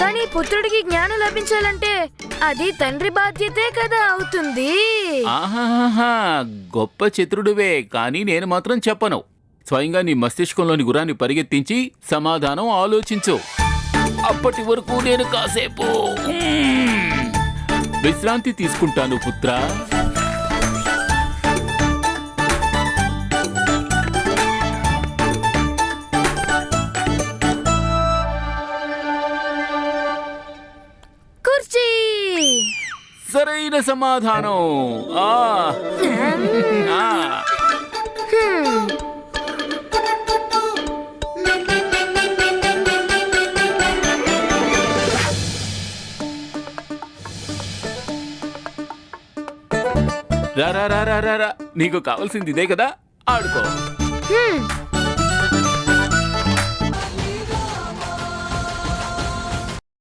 కానీ పుత్రుడికి జ్ఞానం లభించాలంటే అది తండ్రి బాధ్యతే కదా అవుతుంది. ఆహాహా గొప్ప చిత్రుడివే కానీ నేను మాత్రం చెప్పను. స్వయంగా నీ మస్తిష్కంలోని గురాన్ని పరిగెత్తించి సమాధానం ఆలోచించు. అప్పటి వరకు నేను కాసేపు విశ్రాంతి తీసుకుంటాను పుత్రా. సరైన సమాధానం. ఆ. ఆ. రా రా రా రా రా రా. నీకు కావాల్సింది ఇదే కదా. ఆడుకో. హ్మ్.